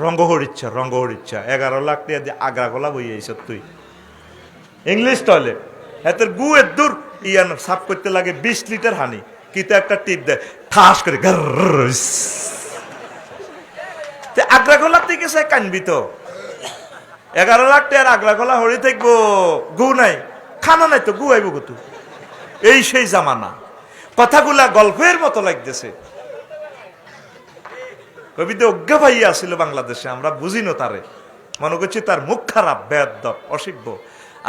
রঙ্গ হরিচ্ছা রঙ্গ হরিচ্ছা এগারো লাখ টাকা দিয়ে আগ্রা গলা বই আইস তুই। ইংলিশ টয়লেট এতের গু এর দূর ইয়ান সাফ করতে লাগে বিশ লিটার হানি। কিন্তু একটা টিপ দেয় ঠাস করে আগ্রা গলা থেকে সে কানবি তো এগারো লাখ টাকার আগ্রা গলা হরি থাকব, গু নাই, খানা নাই তো গু আইব কত? এই সেই জামানা। কথাগুলা গল্পের মতো লাগতেছে। কবিতে অজ্ঞা ভাইয়া আসছিল বাংলাদেশে, আমরা বুঝিনো তারে। মনে করছি তার মুখ খারাপ বেদ অসিব্য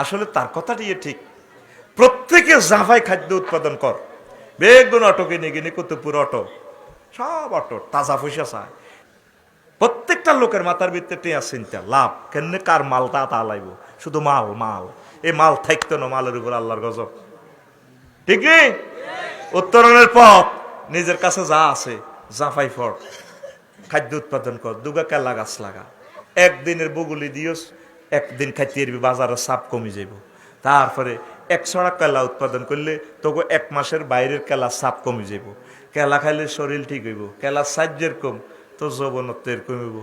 আসলে তার কথাটি ঠিক। প্রত্যেকে জাফাই খাদ্য উৎপাদন কর। বেগুন অটো কিনে কিনে কুতুপুর অটো। সব অটো, তাজা পয়সা চায়। প্রত্যেকটা লোকের মাথার ভিতরে টিয়া চিন্তা, লাভ। কেন কার মালটা তা লাইব? শুধু মাল মাল। এই মাল থাকতো না, মালের উপর আল্লাহর গজব। ঠিক নেই উত্তরণের পথ, নিজের কাছে যা আছে, জাফাই ফট খাদ্য উৎপাদন কর, দুগা কেলা গাছ লাগা। একদিনের বগুলি দিওস একদিন খাইতে এরবি বাজারে চাপ কমে যাইব। তারপরে একশোটা কেলা উৎপাদন করলে তোকে এক মাসের বাইরের কেলা চাপ কমে যাইব। কেলা খাইলে শরীর ঠিক হইব, কেলা সাহায্যের কম তো যৌবনত্ব কমিব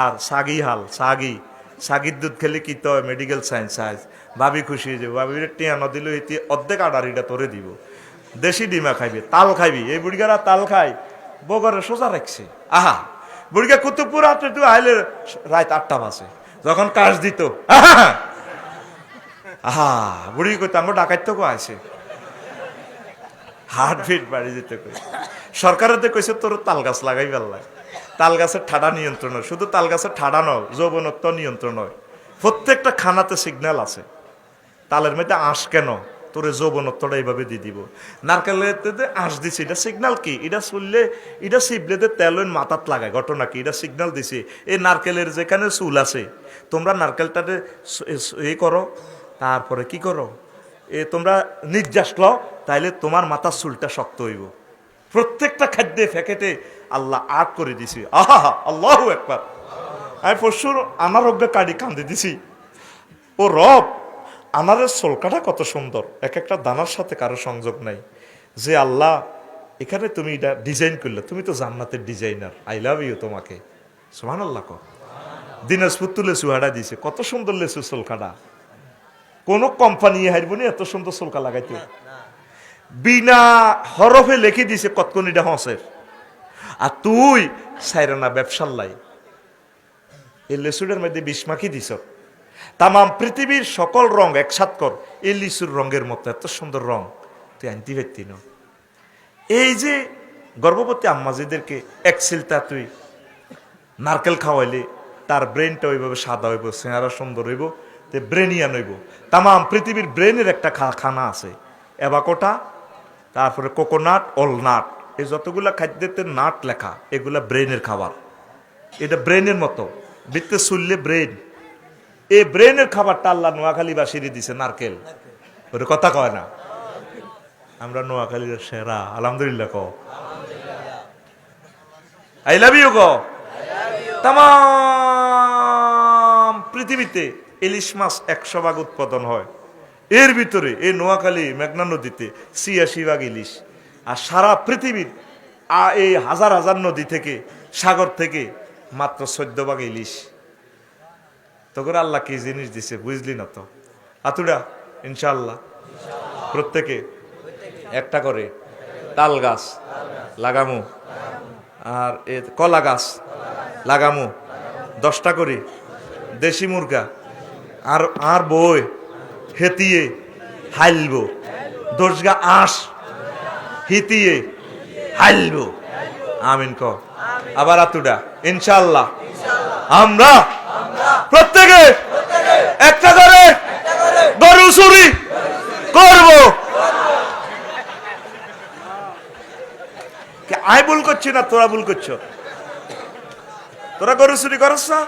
আর সাগি হাল, সাগি, সাগির দুধ খেলে কি তো মেডিকেল সায়েন্স সায়েন্স ভাবি খুশি হয়ে যাব ভাবির টিয়া নদিল এটি অর্ধেক আডারিটা তোরে দিব। দেশি ডিমা খাইবি, তাল খাইবি, এই বুড়িগারা তাল খাই বগরে সোজা রাখছে। আহা! বুড়িগা কুতুবপুর আপনি তুই আইলে রাত আটটা বাজে। যখন কাজ দিত, আহা বুড়ি কইতে আমার ডাকাইতে কো আছে হার্ট বিট বাড়ি যেতে কই। সরকারের তো কইছে, তোর তাল গাছ লাগাই পারলাই তাল গাছের ঠাডা নিয়ন্ত্রণ হয়। শুধু তাল গাছের ঠাডা নয়, যৌবনত্ব নিয়ন্ত্রণ হয়। প্রত্যেকটা খানাতে সিগন্যাল আছে। তালের মধ্যে আঁশ কেন? তোরে যৌবনত্বটা এইভাবে দিয়ে দিব। নারকেলের আঁশ দিছে, এটা সিগন্যাল কি? এটা শুনলে, এটা শিবলেতে তেল মাথাত লাগায়, ঘটনা কি? এটা সিগন্যাল দিছে। এই নারকেলের যেখানে চুল আছে, তোমরা নারকেলটাতে এ করো, তারপরে কি করো? এ তোমরা নির্যাস ল তাইলে তোমার মাথার চুলটা শক্ত হইব। প্রত্যেকটা খাদ্যে ফ্যাকেটে আল্লাহ আট করে দিছি। আহা আল্লাহ একবার। আমি পরশুর আমার অজ্ঞা কাড়ি কান্দে দিছি। ও রব আনারের সোলকাটা কত সুন্দর। এক একটা দানার সাথে কারও সংযোগ নাই। যে আল্লাহ এখানে তুমি এটা ডিজাইন করলে তুমি তো জান্নাতের ডিজাইনার আই লাভ ইউ তোমাকে। সোহান আল্লাহ ক দিনাজপুর তুলে সুহাড়া দিছে কত সুন্দর লেসু সোলকাটা। কোন কোম্পানি হারবনি এত সুন্দর সোলকা লাগাইতে বিনা হরফে লিখে দিছে কতকনিটা হসের। আর তুই সাইরানা ব্যবসার লাই। এই লেসুডের মধ্যে বিষ মাখি দিছ। তামাম পৃথিবীর সকল রং একসাথ কর। এই লিচুর রঙের মতো, এত সুন্দর রং। তুই আনতে পারতি না এই যে গর্ভবতী আম্মাজিদেরকে এক সিলতা তুই নারকেল খাওয়াইলে, তার ব্রেনটা ওইভাবে সাদা হইব, চেহারা সুন্দর হইব, তে ব্রেনিয়ান হইব। তামাম পৃথিবীর ব্রেনের একটা খানা আছে। এবাকোটা তারপরে কোকোনাট, অলনাট। এই যতগুলা খাদ্যেতে নাট লেখা, এগুলা ব্রেনের খাবার। এটা ব্রেনের মতো। বৃত্তে শুনলে ব্রেন এই ব্রেনের খাবারটা আল্লাহ নোয়াখালী বাসিরে দিছে, নারকেল। ওটা কথা কয় না? আমরা নোয়াখালীর সেরা, আলহামদুলিল্লাহ কও। আই লাভ ইউ গো তাম পৃথিবীতে ইলিশ মাছ একশো ভাগ উৎপাদন হয়। এর ভিতরে, এই নোয়াখালী মেঘনা নদীতে ছিয়াশি ভাগ ইলিশ। আর সারা পৃথিবীর এই হাজার হাজার নদী থেকে, সাগর থেকে মাত্র চোদ্দ ভাগ ইলিশ। তখন আল্লাহ কি জিনিস দিছে বুঝলি না তো? আতুরা ইনশাল্লাহ প্রত্যেকে একটা করে তাল গাছ লাগামু। আর এ কলা গাছ লাগামু। দশটা করে দেশি মুরগা আর আর বই হেতিয়ে হাইলব। দশগা আঁশ হিতিয়ে হাইলব। আমিন ক আবার আতুডা ইনশাল্লাহ আমরা প্রত্যেকে, একটা করে গরু চুরি করব। আয় ভুল করছি না, তোরা ভুল করছ। তোরা গরু চুরি করছ না?